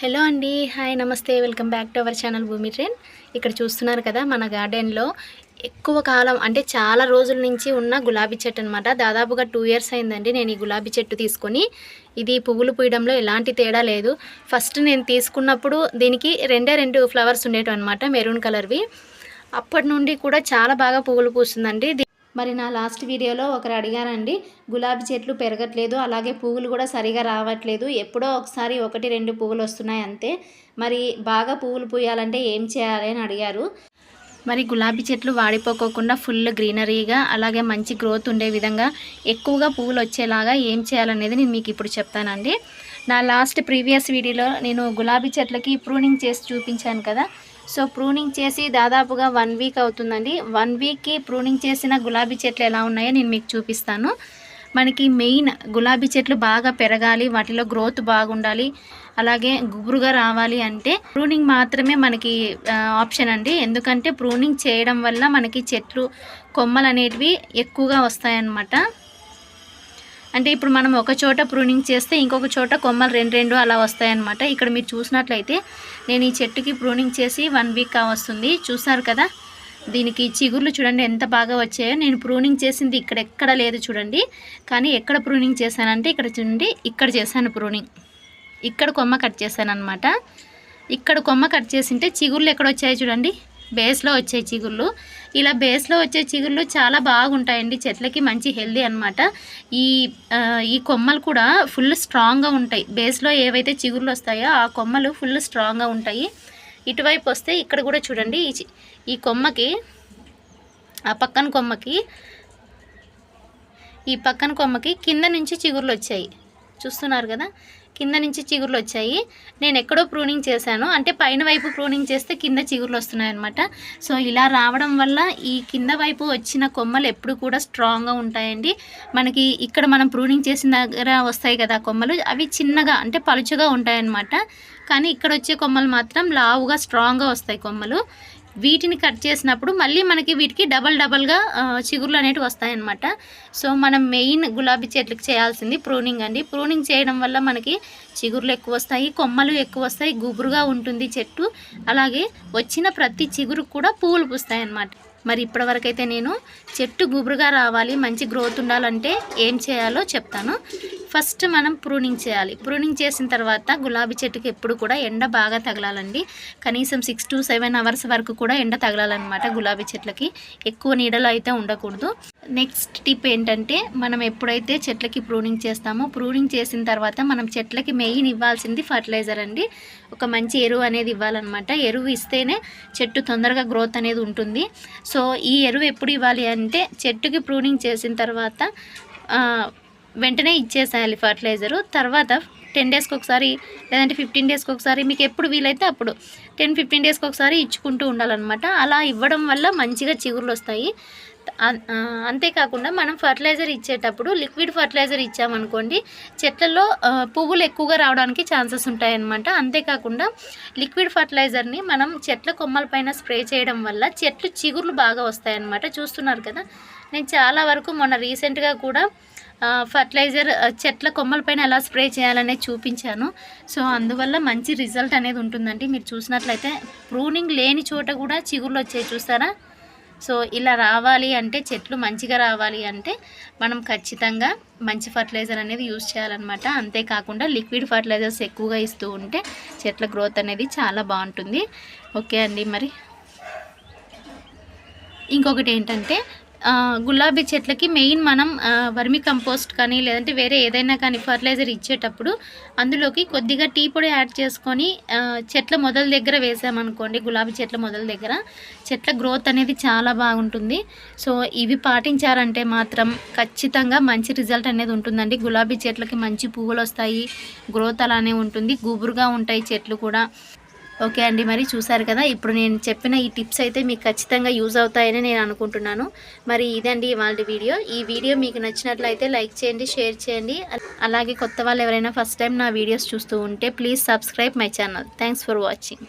Hello అండి hi నమస్తే welcome back to our channel Bhoomi train ఇక్కడ చూస్తున్నారు కదా మన గార్డెన్లో ఎక్కువ కాలం అంటే చాలా రోజుల నుంచి ఉన్న గులాబీ చెట్టు అనమాట దాదాపుగా టూ ఇయర్స్ అయిందండి నేను ఈ గులాబీ చెట్టు తీసుకొని. ఇది పువ్వులు పూయడంలో ఎలాంటి తేడా లేదు. ఫస్ట్ నేను తీసుకున్నప్పుడు దీనికి రెండే రెండు ఫ్లవర్స్ ఉండేవి అనమాట మెరూన్ కలర్వి. అప్పటి నుండి కూడా చాలా బాగా పువ్వులు పూస్తుందండి. మరి నా లాస్ట్ వీడియోలో ఒకరు అడిగారండి గులాబీ చెట్లు పెరగట్లేదు అలాగే పువ్వులు కూడా సరిగా రావట్లేదు ఎప్పుడో ఒకసారి ఒకటి రెండు పువ్వులు వస్తున్నాయి అంతే. మరి బాగా పువ్వులు పూయాలంటే ఏం చేయాలి అని అడిగారు. మరి గులాబీ చెట్లు వాడిపోకోకుండా ఫుల్ గ్రీనరీగా అలాగే మంచి గ్రోత్ ఉండే విధంగా ఎక్కువగా పువ్వులు వచ్చేలాగా ఏం చేయాలనేది నేను మీకు ఇప్పుడు చెప్తానండి. నా లాస్ట్ ప్రీవియస్ వీడియోలో నేను గులాబీ చెట్లకి ప్రూనింగ్ చేసి చూపించాను కదా సో ప్రూనింగ్ చేసి దాదాపుగా వన్ వీక్ అవుతుందండి. వన్ వీక్కి ప్రూనింగ్ చేసిన గులాబీ చెట్లు ఎలా ఉన్నాయో నేను మీకు చూపిస్తాను. మనకి మెయిన్ గులాబీ చెట్లు బాగా పెరగాలి వాటిలో గ్రోత్ బాగుండాలి అలాగే గుబురుగా రావాలి అంటే ప్రూనింగ్ మాత్రమే మనకి ఆప్షన్ అండి. ఎందుకంటే ప్రూనింగ్ చేయడం వల్ల మనకి చెట్లు కొమ్మలు అనేటివి ఎక్కువగా వస్తాయన్నమాట. అంటే ఇప్పుడు మనం ఒక చోట ప్రూనింగ్ చేస్తే ఇంకొక చోట కొమ్మలు రెండు రెండు అలా వస్తాయన్నమాట. ఇక్కడ మీరు చూసినట్లయితే నేను ఈ చెట్టుకి ప్రూనింగ్ చేసి వన్ వీక్ వస్తుంది. చూసారు కదా? దీనికి చిగుర్లు చూడండి ఎంత బాగా వచ్చాయో. నేను ప్రూనింగ్ చేసింది ఇక్కడ ఎక్కడ లేదు చూడండి. కానీ ఎక్కడ ప్రూనింగ్ చేశానంటే ఇక్కడ చూడండి. ఇక్కడ చేశాను ప్రూనింగ్. ఇక్కడ కొమ్మ కట్ చేశాను అనమాట ఇక్కడ కొమ్మ కట్ చేసింటే చిగుర్లు ఎక్కడ వచ్చాయో చూడండి. బేస్లో వచ్చే చిగుళ్ళు. ఇలా బేస్లో వచ్చే చిగుళ్ళు చాలా బాగుంటాయండి. చెట్లకి మంచి హెల్దీ అనమాట ఈ ఈ కొమ్మలు కూడా ఫుల్ స్ట్రాంగ్గా ఉంటాయి. బేస్లో ఏవైతే చిగుళ్ళు వస్తాయో ఆ కొమ్మలు ఫుల్ స్ట్రాంగ్గా ఉంటాయి. ఇటువైపు వస్తే ఇక్కడ కూడా చూడండి. ఈ కొమ్మకి ఆ పక్కన కొమ్మకి ఈ పక్కన కొమ్మకి కింద నుంచి చిగుర్లు వచ్చాయి. చూస్తున్నారు కదా కింద నుంచి చిగుర్లు వచ్చాయి. నేను ఎక్కడో ప్రూనింగ్ చేశాను. అంటే పైన వైపు ప్రూనింగ్ చేస్తే కింద చిగుర్లు వస్తున్నాయి అనమాట సో ఇలా రావడం వల్ల ఈ కింద వైపు వచ్చిన కొమ్మలు ఎప్పుడు కూడా స్ట్రాంగ్గా ఉంటాయండి. మనకి ఇక్కడ మనం ప్రూనింగ్ చేసిన దగ్గర వస్తాయి కదా కొమ్మలు అవి చిన్నగా అంటే పలుచగా ఉంటాయన్నమాట. కానీ ఇక్కడ వచ్చే కొమ్మలు మాత్రం లావుగా స్ట్రాంగ్గా వస్తాయి కొమ్మలు. వీటిని కట్ చేసినప్పుడు మళ్ళీ మనకి వీటికి డబల్ డబల్గా చిగుర్లు అనేవి వస్తాయన్నమాట. సో మనం మెయిన్ గులాబీ చెట్లకు చేయాల్సింది ప్రూనింగ్ అండి. ప్రూనింగ్ చేయడం వల్ల మనకి చిగుర్లు ఎక్కువ వస్తాయి కొమ్మలు ఎక్కువ వస్తాయి గుబురుగా ఉంటుంది చెట్టు. అలాగే వచ్చిన ప్రతి చిగురు కూడా పువ్వులు పూస్తాయి అన్నమాట మరి ఇప్పటివరకైతే నేను చెట్టు గుబురుగా రావాలి మంచి గ్రోత్ ఉండాలంటే ఏం చేయాలో చెప్తాను. ఫస్ట్ మనం ప్రూనింగ్ చేయాలి. ప్రూనింగ్ చేసిన తర్వాత గులాబీ చెట్టుకి ఎప్పుడు కూడా ఎండ బాగా తగలాలండి. కనీసం సిక్స్ టు సెవెన్ అవర్స్ వరకు కూడా ఎండ తగలాలన్నమాట గులాబీ చెట్లకి. ఎక్కువ నీడలో అయితే ఉండకూడదు. నెక్స్ట్ టిప్ ఏంటంటే మనం ఎప్పుడైతే చెట్లకి ప్రూనింగ్ చేస్తామో ప్రూనింగ్ చేసిన తర్వాత మనం చెట్లకి మెయిన్ ఇవ్వాల్సింది ఫర్టిలైజర్ అండి. ఒక మంచి ఎరువు అనేది ఇవ్వాలన్నమాట. ఎరువు ఇస్తేనే చెట్టు తొందరగా గ్రోత్ అనేది ఉంటుంది. సో ఈ ఎరువు ఎప్పుడు ఇవ్వాలి అంటే చెట్టుకి ప్రూనింగ్ చేసిన తర్వాత వెంటనే ఇచ్చేసేయాలి ఫర్టిలైజరు. తర్వాత టెన్ డేస్కి ఒకసారి లేదంటే ఫిఫ్టీన్ డేస్కి ఒకసారి మీకు ఎప్పుడు వీలైతే అప్పుడు టెన్ ఫిఫ్టీన్ డేస్కి ఒకసారి ఇచ్చుకుంటూ ఉండాలన్నమాట. అలా ఇవ్వడం వల్ల మంచిగా చిగురులు వస్తాయి. అంతేకాకుండా మనం ఫర్టిలైజర్ ఇచ్చేటప్పుడు లిక్విడ్ ఫర్టిలైజర్ ఇచ్చామనుకోండి చెట్లలో పువ్వులు ఎక్కువగా రావడానికి ఛాన్సెస్ ఉంటాయన్నమాట. అంతేకాకుండా లిక్విడ్ ఫర్టిలైజర్ని మనం చెట్ల కొమ్మల పైన స్ప్రే చేయడం వల్ల చెట్లు చిగుర్లు బాగా వస్తాయన్నమాట. చూస్తున్నారు కదా? నేను చాలా వరకు మొన్న రీసెంట్గా కూడా ఫర్టిలైజర్ చెట్ల కొమ్మలపైన ఎలా స్ప్రే చేయాలనేది చూపించాను. సో అందువల్ల మంచి రిజల్ట్ అనేది ఉంటుందండి. మీరు చూసినట్లయితే ప్రూనింగ్ లేని చోట కూడా చిగుర్లు వచ్చాయి. చూస్తారా? సో ఇలా రావాలి అంటే చెట్లు మంచిగా రావాలి అంటే మనం ఖచ్చితంగా మంచి ఫర్టిలైజర్ అనేది యూజ్ చేయాలన్నమాట. అంతేకాకుండా లిక్విడ్ ఫర్టిలైజర్స్ ఎక్కువగా ఇస్తూ ఉంటే చెట్ల గ్రోత్ అనేది చాలా బాగుంటుంది. ఓకే అండి మరి. ఇంకొకటి ఏంటంటే గులాబీ చెట్లకి మెయిన్ మనం వర్మి కంపోస్ట్ కానీ లేదంటే వేరే ఏదైనా కానీ ఫర్టిలైజర్ ఇచ్చేటప్పుడు అందులోకి కొద్దిగా టీ పొడి యాడ్ చేసుకొని చెట్ల మొదల దగ్గర వేసామనుకోండి గులాబీ చెట్ల మొదల దగ్గర చెట్ల గ్రోత్ అనేది చాలా బాగుంటుంది. సో ఇవి పాటించారంటే మాత్రం ఖచ్చితంగా మంచి రిజల్ట్ అనేది ఉంటుందండి. గులాబీ చెట్లకి మంచి పువ్వులు వస్తాయి గ్రోత్ అలానే ఉంటుంది గుబురుగా ఉంటాయి చెట్లు కూడా. ఓకే అండి. మరి చూసారు కదా ఇప్పుడు నేను చెప్పిన ఈ టిప్స్ అయితే మీకు ఖచ్చితంగా యూజ్ అవుతాయని నేను అనుకుంటున్నాను. మరి ఇదండి ఇవాళ వీడియో. ఈ వీడియో మీకు నచ్చినట్లయితే లైక్ చేయండి షేర్ చేయండి. అలాగే కొత్త వాళ్ళు ఎవరైనా ఫస్ట్ టైం నా వీడియోస్ చూస్తూ ఉంటే please subscribe my channel. Thanks for watching.